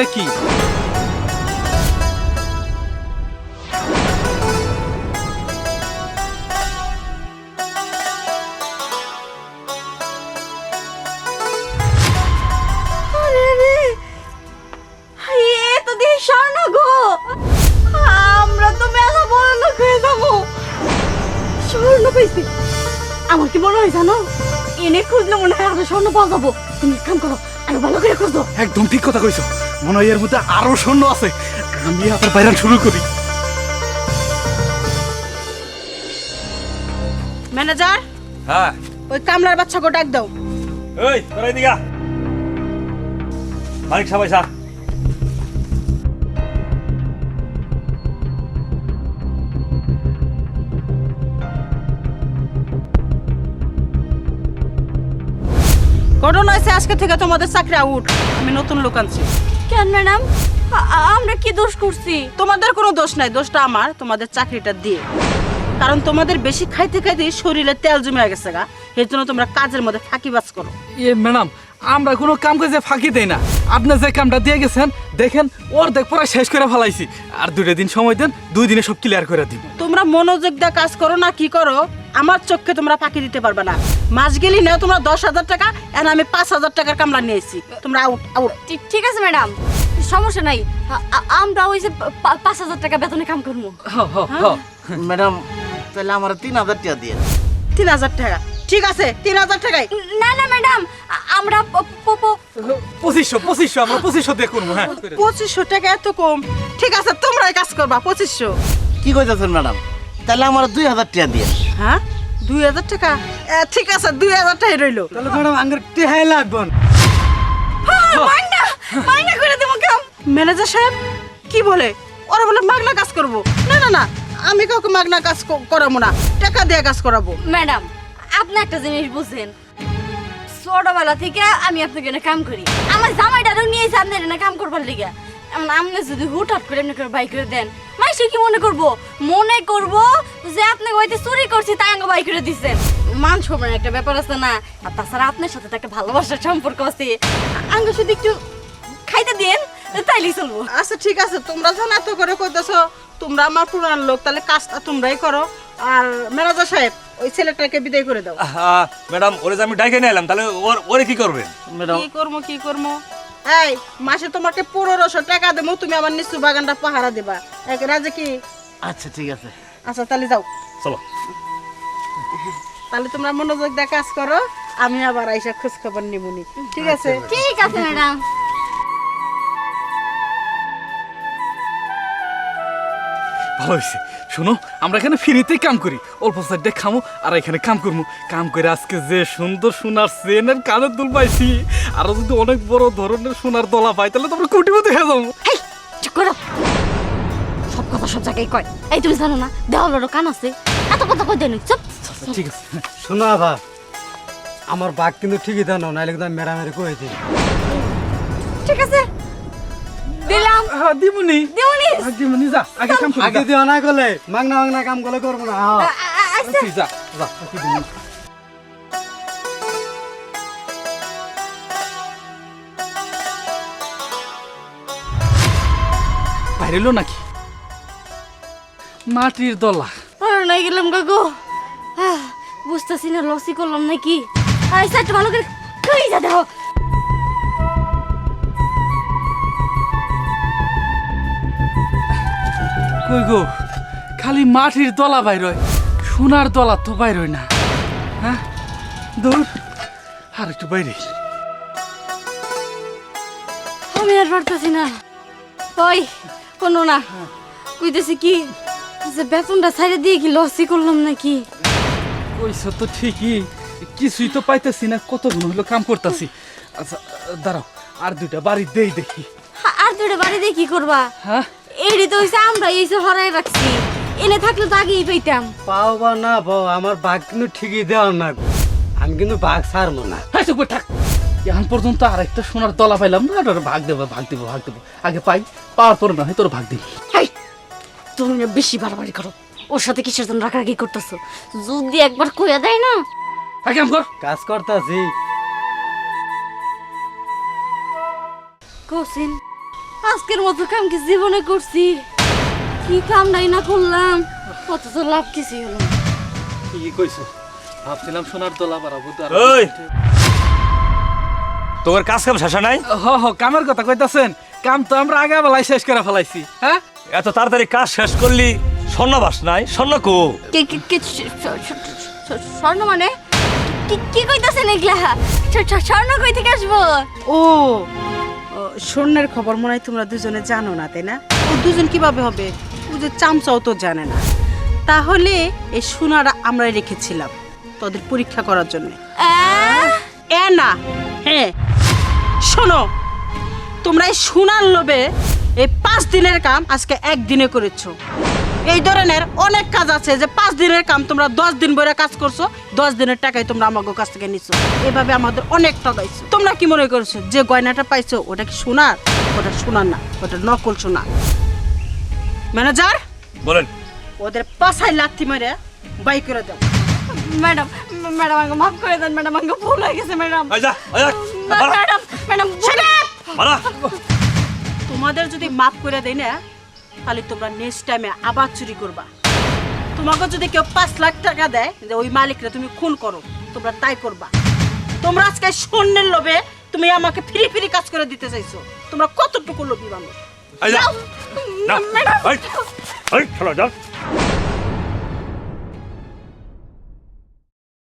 এটা কি গো! আমরা তো মেলা বড় লোক স্বর্ণ পেয়েছি। আমার কি মনে হয় জানো? এনে খুঁজলে মনে হয় আরও স্বর্ণ পাওয়া যাব। তুমি এক কাম করো আরও ভালো করে খুঁজো। একদম ঠিক কথা কইছো। মনে হয় এর মধ্যে আরও সৈন্য আছে। আমি আবার বাইরান শুরু করি। ম্যানেজার? হ্যাঁ। ওই কামলার বাচ্চাকে ডাক দাও। ওই তোরাই দিগা মালিক সবাই সা ঘটনা হয়েছে আজকে থেকে তোমাদের চাকরি আউট আমি নতুন লোক আনছি। কেন ম্যাডাম? আমরা কি দোষ করছি? তোমাদের কোনো দোষ নাই দোষটা আমার তোমাদের চাকরিটা দিয়ে। কারণ তোমাদের বেশি খাইতে খাইতে শরীরে তেল জমে গেছে গা। এর জন্য তোমরা কাজের মধ্যে ফাঁকিবাজ করো। এ ম্যাডাম আমরা কোনো কাম কাজে ফাঁকি দেই না। আপনি যে কামটা দিয়ে গেছেন দেখেন ওর দেখ পুরো শেষ করে ফেলাইছি। আর দুটো দিন সময় দেন দুই দিনে সব ক্লিয়ার করে দিব। তোমরা মনোযোগ দিয়ে কাজ করো না কি করো? আমার চোখকে তোমরা ফাঁকি দিতে পারবে না। মাস গেলি নেও তোমরা দশ হাজার টাকা আর আমি পাঁচ হাজার টাকার কামলা নিয়েছি তোমরা আউট আউট ঠিক- আছে ম্যাডাম। সমস্যা নাই। আমরা ওই যে পাঁচ হাজার টাকা বেতনে কাম করব। ম্যাডাম তাহলে আমার তিন হাজার টাকা দিয়ে তিন হাজার টাকা। ঠিক আছে তিন হাজার টাকাই না না ম্যাডাম। আমরা পঁচিশশো পঁচিশশো আমরা পঁচিশশো দিয়ে করব হ্যাঁ। পঁচিশশো টাকা এত কম। ঠিক আছে তোমরাই কাজ করবা পঁচিশশো। কি কইতেছেন ম্যাডাম? তাহলে আমার দুই হাজার টাকা দিয়ে। হ্যাঁ? দুই হাজার টাকা? এ, ঠিক আছে দুই হাজার টাকাই রইল। তাহলে ম্যাডাম আঙ্গুর টেহাই লাগবে মাইনা মাইনা করে দেবো কাম ম্যানেজার সাহেব কি বলে? ওরা বলে মাগনা কাজ করব। না না না আমি কাউকে মাগনা কাজ ক- করাবো না। টাকা দিয়ে কাজ করাবো। ম্যাডাম আপনি একটা জিনিস বুঝছেন ছোটবেলা থেকে আমি আপনাকে এনে কাম করি। আমার জামাইটারও নিয়ে এসে আপনার এনে কাম করবার লিগে। আপনি যদি হুটহাট করে এমনি করে বাই করে দেন, মাইসে কি মনে করব? মনে করব যে আপনাকে হয়তো চুরি করছি, তাই আঙ্গ বাই করে দিচ্ছেন মান সম্মানের একটা ব্যাপার আছে না? আর তাছাড়া আপনার সাথে তো একটা ভালোবাসার সম্পর্ক আছে। আঙ্গ শুধু একটু খাইতে দেন, তাইলেই চলবো। আচ্ছা ঠিক আছে। তোমরা যখন এত করে কইতেছো, তোমরা আমার পুরান লোক, তাহলে কাজটা তোমরাই করো। আর ম্যানেজার সাহেব ওই ছেলেটাকে বিদায় করে দাও। ম্যাডাম ওরে যে আমি ডাইকে নিয়ে এলাম তাহলে ওর ওরে কি করবেন? ম্যাডাম। কি করব কি করব? এই মাসে তোমাকে পনেরোশো টাকা দেবো তুমি আমার নিচু বাগানটা পাহারা দেবা। এক রাজে কি? আচ্ছা ঠিক আছে। আচ্ছা তাহলে যাও। চলো। তাহলে তোমরা মনোযোগ দিয়ে কাজ করো আমি আবার আইসা খোঁজ খবর নিবনি ঠিক আছে। ঠিক আছে ম্যাডাম। ভালো হয়েছে। শোনো আমরা এখানে ফ্রিতেই কাম করি। অল্প সাইডে খামো আর এখানে কাম করব কাম করে আজকে যে সুন্দর সোনার চেনের কানের দুল পাইছি। আরও যদি অনেক বড় ধরনের সোনার দলা পাই তাহলে তোমরা কোটিপতি হয়ে যাব। চুপ করো। সব কথা সব জায়গায় কয়। এই তুমি জানো না দেওয়ালেরও কান আছে। এত কথা কই দেন চুপ। ঠিক আছে। শোনো আভা আমার বাঘ কিন্তু ঠিকই জানো নাইলে কিন্তু আমি মেরামেরি করে দিমুনি। দিওনি দিমুনি যা আগে কাম করি আগে দিও না করলে মাগনা মাগনা কাম করলে করব না হ্যাঁ। আচ্ছা। যা যা আগে দিমুনি। বাইরেলো নাকি? মাটির দলা। আর নাই গেলাম গাগো আহ, বুঝতেছি না লসি করলাম নাকি? আর একটু ভালো করে খাই যা দেখো। কই গো? খালি মাটির দলা বাইর সোনার দলা তো বাইর না। হ্যাঁ? দূর আর একটু বাইরে। আমি আর পারতেছি না। ওই কোনো না। কইতেছি কি যে বেতনটা ছাইড়ে দিয়ে কি লসি করলাম নাকি? কইছ তো ঠিকই কিছুই তো পাইতেছি না কতক্ষণ হলো কাম করতেছি। আচ্ছা দাঁড়াও আর দুইটা বাড়ি দেই দেখি। আর দুটো বাড়ি দিয়ে কি করবা? হ্যাঁ? এডি তো হইছে আমরা এইসে হরাই রাখছি। এনে থাকলে তো আগেই পেতাম পাও বা না পাও আমার বাঘ কিন্তু ঠিকই দেওয়ার না গো। আমি কিন্তু বাঘ ছাড়বো না। হ্যাঁ চুপ করে থাক। এখন পর্যন্ত আর একটা সোনার দলা পাইলাম না ওটার ভাগ দেবো ভাগ দেবো ভাগ দেবো। আগে পাই পাওয়ার পর না হয় তোর ভাগ দিবি। হাই তুমি না বেশি বাড়াবাড়ি করো। ওর সাথে কিসের জন্য রাগারাগি করতেছো? যদি একবার কইয়া দেয় না? হ্যাঁ কাম কর। কাজ করতেছি। কোসিন আজকের মতো কাম কি জীবনে করছি? কি কাম নাই না করলাম? কত তো লাভ কিছুই হলো কি কইছো। ভাবছিলাম সোনার দোলা বাড়াবো তো আর- ওই! তোর কাজ কাম শেষা নাই? হ হ কামের কথা কইতাছেন। কাম তো আমরা আগে বেলায় শেষ করে ফেলাইছি। হ্যাঁ? এত তাড়াতাড়ি কাজ শেষ করলি স্বর্ণবাস নাই স্বর্ণ কো? কি কি কি স্বর্ণ মানে? কি কি কইতাছেন এগুলা? স্বর্ণ কই থেকে আসব? ও, স্বর্ণের খবর মনে হয় তোমরা দুজনে জানো না তাই না? ও দুজন কীভাবে হবে? ও যে চামচাও তো জানে না। তাহলে এই সোনারা আমরা রেখেছিলাম তোদের পরীক্ষা করার জন্য। এ না হ্যাঁ শোনো তোমরা এই সোনার লোভে এই পাঁচ দিনের কাম আজকে একদিনে করেছ। এই ধরনের অনেক কাজ আছে যে পাঁচ দিনের কাম তোমরা দশ দিন বইরা কাজ করছ দশ দিনের টাকায় তোমরা আমাকে কাছ থেকে নিছো। এভাবে আমাদের অনেক টাকাইছো তোমরা কি মনে করছ যে গয়নাটা পাইছো ওটা কি সোনার? ওটা সোনার না ওটা নকল সোনা ম্যানেজার? বলেন। ওদের পাশায় লাথি মেরে বাই করে দাও। ম্যাডাম ম্যাডাম আমাকে মাফ করে দেন ম্যাডাম আমাকে ভুল হয়ে গেছে ম্যাডাম। ম্যাডাম ম্যাডাম তোমাদের যদি মাফ করে দেয় না তাহলে তোমরা নেক্সট টাইমে আবার চুরি করবা। তোমাকে যদি কেউ পাঁচ লাখ টাকা দেয় যে ওই মালিকরা তুমি খুন করো তোমরা তাই করবা। তোমরা আজকে স্বর্ণের লোভে তুমি আমাকে ফিরি ফিরি কাজ করে দিতে চাইছো। তোমরা কতটুকু লোভী মানুষ?